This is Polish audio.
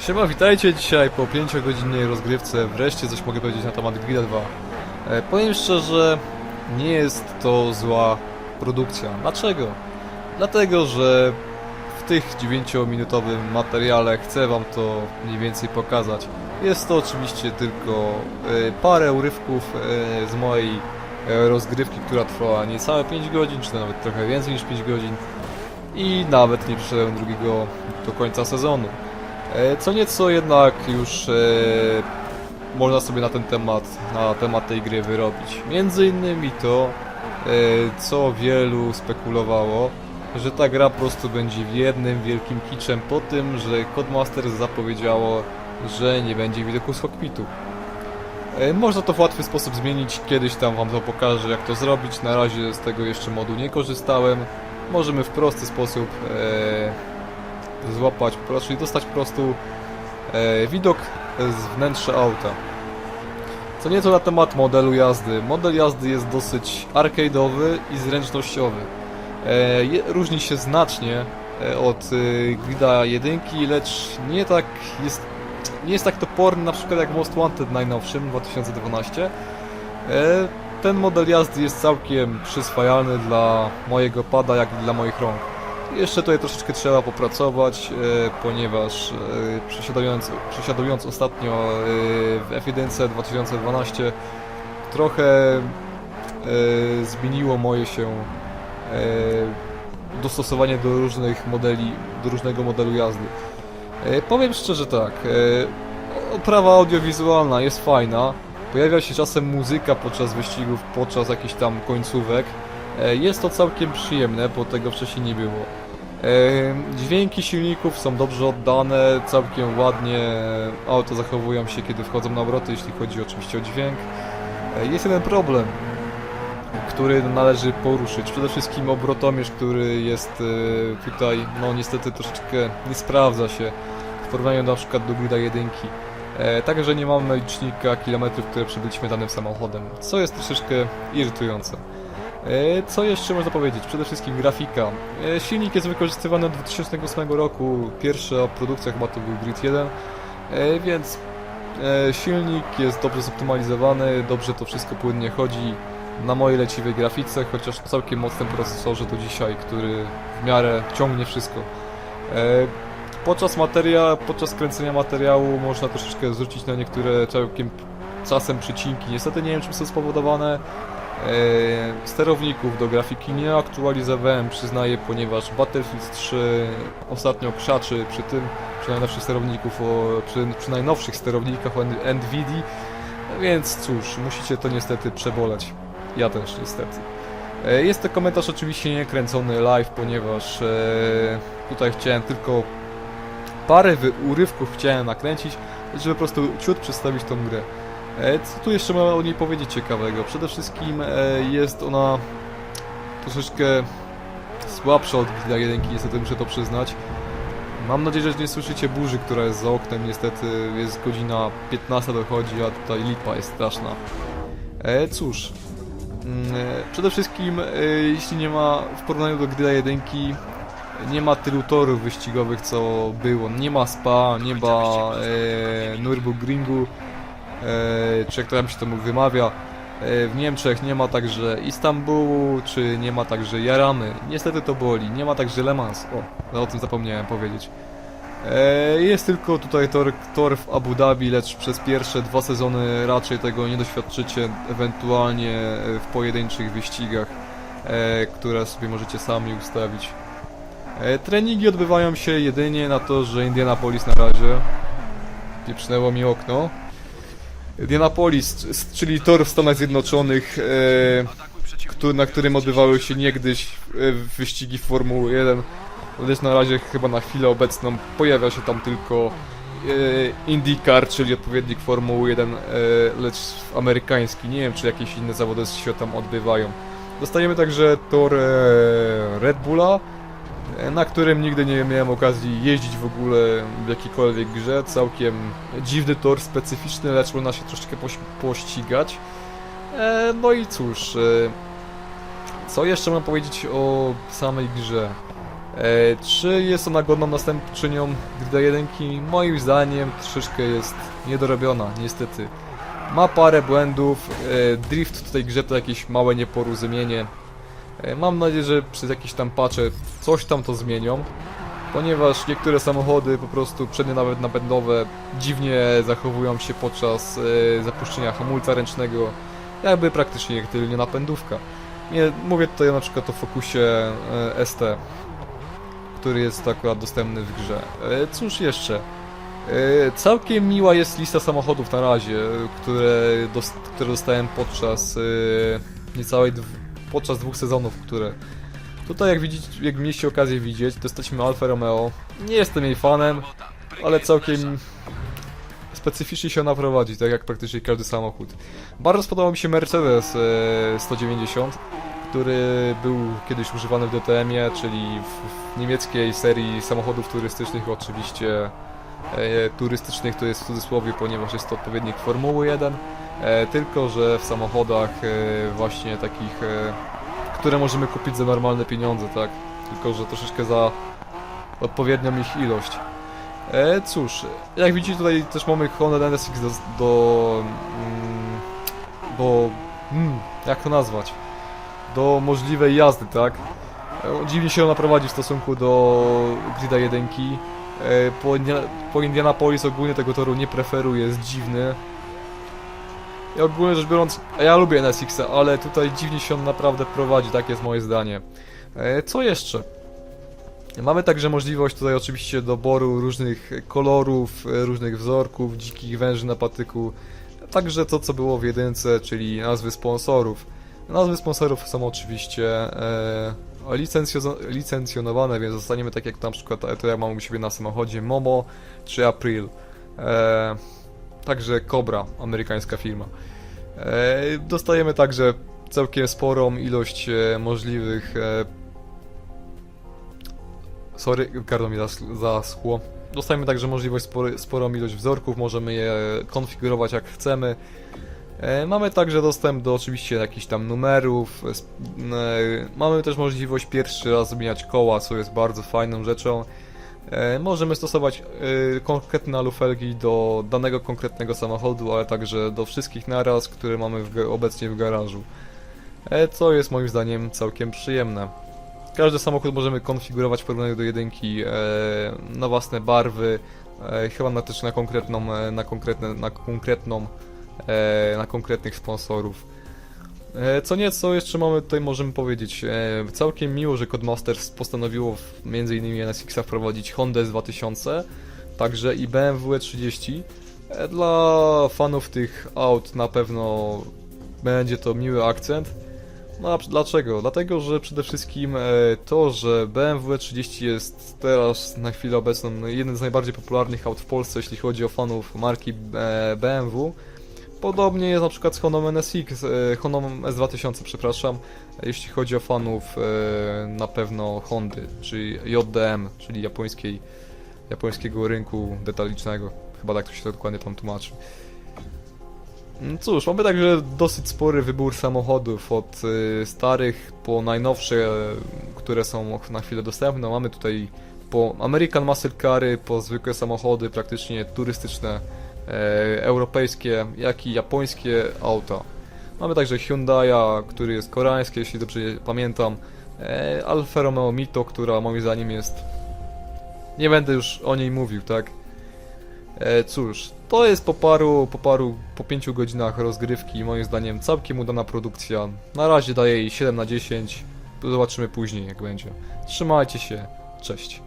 Siema, witajcie dzisiaj po 5-godzinnej rozgrywce. Wreszcie coś mogę powiedzieć na temat Grida 2. E, powiem szczerze, nie jest to zła produkcja. Dlaczego? Dlatego, że w tych 9-minutowym materiale chcę wam to mniej więcej pokazać. Jest to oczywiście tylko e, parę urywków e, z mojej e, rozgrywki, która trwała niecałe 5 godzin, czy nawet trochę więcej niż 5 godzin. I nawet nie przyszedłem drugiego do końca sezonu. E, Co nieco jednak już e, można sobie na ten temat, na temat tej gry wyrobić. Między innymi to, e, co wielu spekulowało, że ta gra po prostu będzie jednym wielkim kiczem po tym, że Codemasters zapowiedziało, że nie będzie widoku z cockpitu. E, Można to w łatwy sposób zmienić, kiedyś tam wam to pokażę jak to zrobić, na razie z tego jeszcze modu nie korzystałem. Możemy w prosty sposób złapać, raczej dostać po prostu e, widok z wnętrza auta. Co nieco na temat modelu jazdy. Model jazdy jest dosyć arcade'owy i zręcznościowy. E, różni się znacznie e, od e, Grida 1, lecz nie tak jest nie jest tak toporny na przykład jak Most Wanted najnowszym 2012. E, ten model jazdy jest całkiem przyswajalny dla mojego pada, jak i dla moich rąk. Jeszcze tutaj troszeczkę trzeba popracować, e, ponieważ e, przesiadując, przesiadując ostatnio e, w F1 2012 trochę zmieniło moje się dostosowanie do różnych modeli, do różnego modelu jazdy. Powiem szczerze tak, oprawa audiowizualna jest fajna, pojawia się czasem muzyka podczas wyścigów, podczas jakichś tam końcówek. E, Jest to całkiem przyjemne, bo tego wcześniej nie było. E, Dźwięki silników są dobrze oddane, całkiem ładnie auto zachowują się, kiedy wchodzą na obroty, jeśli chodzi oczywiście o dźwięk. E, Jest jeden problem, który należy poruszyć. Przede wszystkim obrotomierz, który jest e, tutaj, no niestety troszeczkę nie sprawdza się w porównaniu na przykład do Grida 1. E, Także nie mamy licznika kilometrów, które przebyliśmy danym samochodem, co jest troszeczkę irytujące. E, Co jeszcze można powiedzieć? Przede wszystkim grafika. E, Silnik jest wykorzystywany od 2008 roku, pierwsza produkcja chyba to był Grid 1, e, więc silnik jest dobrze zoptymalizowany, dobrze to wszystko płynnie chodzi na mojej leciwej grafice, chociaż całkiem mocnym procesorze do dzisiaj, który w miarę ciągnie wszystko. Podczas materia, podczas kręcenia materiału można troszeczkę zwrócić na niektóre całkiem czasem przycinki. Niestety nie wiem czym są spowodowane. E, sterowników do grafiki nie aktualizowałem, przyznaję, ponieważ Battlefield 3 ostatnio krzaczy przy tym, przy najnowszych sterowników, o, przy, przy najnowszych sterownikach NVIDII, więc cóż, musicie to niestety przeboleć. Ja też niestety. E, Jest to komentarz oczywiście nie kręcony live, ponieważ e, tutaj chciałem tylko parę urywków chciałem nakręcić, żeby po prostu ciut przedstawić tą grę. E, Co tu jeszcze mamy o niej powiedzieć ciekawego? Przede wszystkim e, jest ona troszeczkę słabsza od Grida 1, niestety muszę to przyznać. Mam nadzieję, że nie słyszycie burzy, która jest za oknem, niestety jest godzina 15 dochodzi, a tutaj lipa jest straszna. E, cóż, mm, e, przede wszystkim jeśli nie ma w porównaniu do Grida 1 nie ma tylu torów wyścigowych co było, nie ma Spa, nie ma e, Nürburgringu, czy jak to tam się to wymawia. E, w Niemczech nie ma także Istanbulu, czy nie ma także Jaramy. Niestety to boli. Nie ma także Le Mans. O, o tym zapomniałem powiedzieć. E, jest tylko tutaj tor, tor w Abu Dhabi, lecz przez pierwsze dwa sezony raczej tego nie doświadczycie, ewentualnie e, w pojedynczych wyścigach, które sobie możecie sami ustawić. Treningi odbywają się jedynie na torze Indianapolis na razie. Pieprznęło mi okno. Indianapolis, czyli tor w Stanach Zjednoczonych, e, na którym odbywały się niegdyś e, wyścigi Formuły 1. Lecz na razie chyba na chwilę obecną pojawia się tam tylko e, IndyCar, czyli odpowiednik Formuły 1, e, lecz amerykański. Nie wiem, czy jakieś inne zawody się tam odbywają. Dostajemy także tor Red Bulla, na którym nigdy nie miałem okazji jeździć w ogóle w jakiejkolwiek grze. Całkiem dziwny tor, specyficzny, lecz można się troszeczkę poś- pościgać. E, no i cóż, e, co jeszcze mam powiedzieć o samej grze? E, czy jest ona godną następczynią Grida 1? Moim zdaniem troszeczkę jest niedorobiona, niestety. Ma parę błędów, drift w tej grze to jakieś małe nieporozumienie. E, mam nadzieję, że przez jakieś tam patche coś tam to zmienią. Ponieważ niektóre samochody po prostu przednie nawet napędowe dziwnie zachowują się podczas e, zapuszczenia hamulca ręcznego, jakby praktycznie jak tylnie napędówka. Nie, mówię tutaj na przykład o Focusie e, ST, który jest akurat dostępny w grze. Cóż jeszcze? Całkiem miła jest lista samochodów na razie, które, które dostałem podczas niecałej podczas dwóch sezonów, które Tutaj jak widzicie, jak mieliście okazję widzieć, dostaliśmy Alfa Romeo. Nie jestem jej fanem, ale całkiem specyficznie się ona prowadzi, tak jak praktycznie każdy samochód. Bardzo spodobał mi się Mercedes e, 190, który był kiedyś używany w DTM-ie, czyli w niemieckiej serii samochodów turystycznych oczywiście. E, turystycznych to jest w cudzysłowie, ponieważ jest to odpowiednik Formuły 1, e, tylko że w samochodach e, właśnie takich które możemy kupić za normalne pieniądze, tak? Tylko, że troszeczkę za odpowiednią ich ilość. E, cóż, jak widzicie tutaj też mamy Honda NSX do... do, mm, do mm, jak to nazwać? Do możliwej jazdy, tak? Dziwnie się ona prowadzi w stosunku do Grida 1. E, po, po Indianapolis ogólnie tego toru nie preferuję, jest dziwny. Ja ogólnie rzecz biorąc, ja lubię NSX-a, ale tutaj dziwnie się on naprawdę prowadzi, tak jest moje zdanie. E, co jeszcze? Mamy także możliwość tutaj oczywiście doboru różnych kolorów, e, różnych wzorków, dzikich węży na patyku. Także to co było w jedynce, czyli nazwy sponsorów. Nazwy sponsorów są oczywiście licencjo- licencjonowane, więc zostaniemy tak jak na przykład to ja mam u siebie na samochodzie Momo czy April. E, także Cobra, amerykańska firma. E, dostajemy także całkiem sporą ilość e, możliwych. E, sorry, gardło mi zas- zaschło. Dostajemy także możliwość spory, sporą ilość wzorków, możemy je konfigurować jak chcemy. E, mamy także dostęp do oczywiście jakichś tam numerów. e, e, mamy też możliwość pierwszy raz zmieniać koła, co jest bardzo fajną rzeczą. Możemy stosować konkretne alufelgi do danego konkretnego samochodu, ale także do wszystkich naraz, które mamy w, obecnie w garażu. Co jest moim zdaniem całkiem przyjemne. Każdy samochód możemy konfigurować w porównaniu do jedynki na własne barwy, chyba na też na konkretną, na konkretne, na konkretną, na konkretnych sponsorów. E, Co nieco jeszcze mamy tutaj możemy powiedzieć. E, Całkiem miło, że Codemasters postanowiło innymi NSX-a wprowadzić Honda S2000, także i BMW E30. E, Dla fanów tych aut na pewno będzie to miły akcent. No a dlaczego? Dlatego, że przede wszystkim e, to, że BMW E30 jest teraz na chwilę obecną jeden z najbardziej popularnych aut w Polsce, jeśli chodzi o fanów marki e, BMW. Podobnie jest na przykład z Hondą NSX, e, Hondą S2000, przepraszam, jeśli chodzi o fanów e, na pewno Hondy, czyli JDM, czyli japońskiej, japońskiego rynku detalicznego. Chyba tak to się dokładnie tam tłumaczy. No Cóż, mamy także dosyć spory wybór samochodów, od y, starych po najnowsze, e, które są na chwilę dostępne. Mamy tutaj po American Muscle Cary, po zwykłe samochody, praktycznie turystyczne, e, europejskie, jak i japońskie auta. Mamy także Hyundai'a, który jest koreański, jeśli dobrze pamiętam, e, Alfa Romeo Mito, która moim zdaniem jest... Nie będę już o niej mówił, tak? E, cóż, to jest po paru, po paru, po pięciu godzinach rozgrywki, moim zdaniem całkiem udana produkcja. Na razie daję jej 7 na 10, zobaczymy później jak będzie. Trzymajcie się, cześć.